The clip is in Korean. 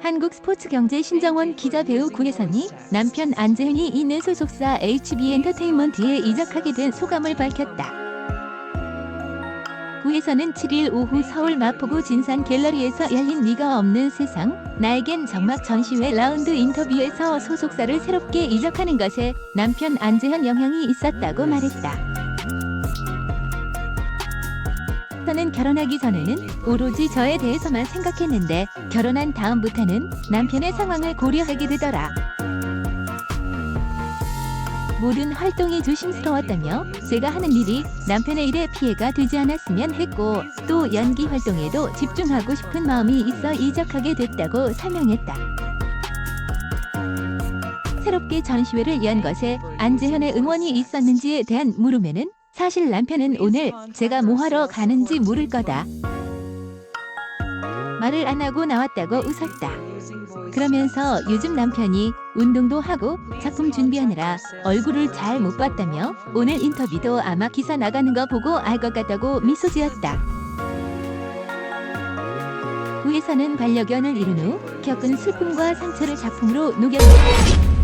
한국 스포츠 경제 신정원 기자 배우 구혜선이 남편 안재현이 있는 소속사 HB엔터테인먼트에 이적하게 된 소감을 밝혔다. 구혜선은 7일 오후 서울 마포구 진산 갤러리에서 열린 네가 없는 세상 나에겐 정막 전시회 라운드 인터뷰에서 소속사를 새롭게 이적하는 것에 남편 안재현 영향이 있었다고 말했다. 저는 결혼하기 전에는 오로지 저에 대해서만 생각했는데 결혼한 다음부터는 남편의 상황을 고려하게 되더라. 모든 활동이 조심스러웠다며 제가 하는 일이 남편의 일에 피해가 되지 않았으면 했고 또 연기 활동에도 집중하고 싶은 마음이 있어 이적하게 됐다고 설명했다. 새롭게 전시회를 연 것에 안재현의 응원이 있었는지에 대한 물음에는 사실 남편은 오늘 제가 뭐 하러 가는지 모를 거다. 말을 안 하고 나왔다고 웃었다. 그러면서 요즘 남편이 운동도 하고 작품 준비하느라 얼굴을 잘 못 봤다며 오늘 인터뷰도 아마 기사 나가는 거 보고 알 것 같다고 미소 지었다. 구혜선은 반려견을 잃은 후 겪은 슬픔과 상처를 작품으로 녹였다.